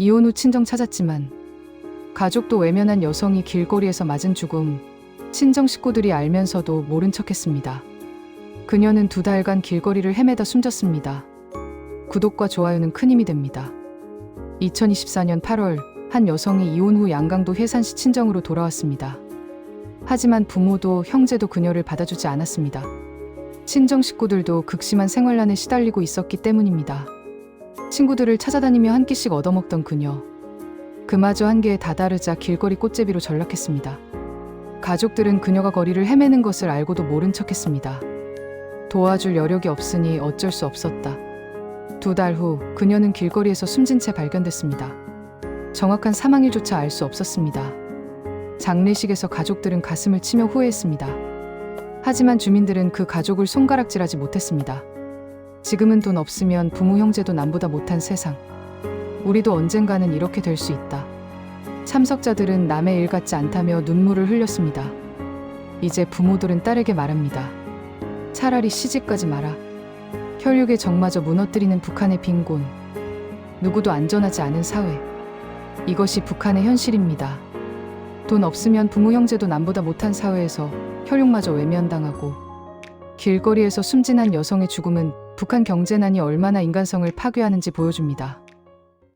이혼 후 친정 찾았지만 가족도 외면한 여성이 길거리에서 맞은 죽음 친정 식구들이 알면서도 모른 척했습니다. 그녀는 두 달간 길거리를 헤매다 숨졌습니다. 구독과 좋아요는 큰 힘이 됩니다. 2024년 8월 한 여성이 이혼 후 양강도 해산시 친정으로 돌아왔습니다. 하지만 부모도 형제도 그녀를 받아주지 않았습니다. 친정 식구들도 극심한 생활난에 시달리고 있었기 때문입니다. 친구들을 찾아다니며 한 끼씩 얻어먹던 그녀. 그마저 한계에 다다르자 길거리 꽃제비로 전락했습니다. 가족들은 그녀가 거리를 헤매는 것을 알고도 모른 척했습니다. 도와줄 여력이 없으니 어쩔 수 없었다. 두 달 후 그녀는 길거리에서 숨진 채 발견됐습니다. 정확한 사망일조차 알 수 없었습니다. 장례식에서 가족들은 가슴을 치며 후회했습니다. 하지만 주민들은 그 가족을 손가락질하지 못했습니다. 지금은 돈 없으면 부모 형제도 남보다 못한 세상. 우리도 언젠가는 이렇게 될 수 있다. 참석자들은 남의 일 같지 않다며 눈물을 흘렸습니다. 이제 부모들은 딸에게 말합니다. 차라리 시집가지 마라. 혈육의 정마저 무너뜨리는 북한의 빈곤. 누구도 안전하지 않은 사회. 이것이 북한의 현실입니다. 돈 없으면 부모 형제도 남보다 못한 사회에서 혈육마저 외면당하고 길거리에서 숨진 한 여성의 죽음은 북한 경제난이 얼마나 인간성을 파괴하는지 보여줍니다.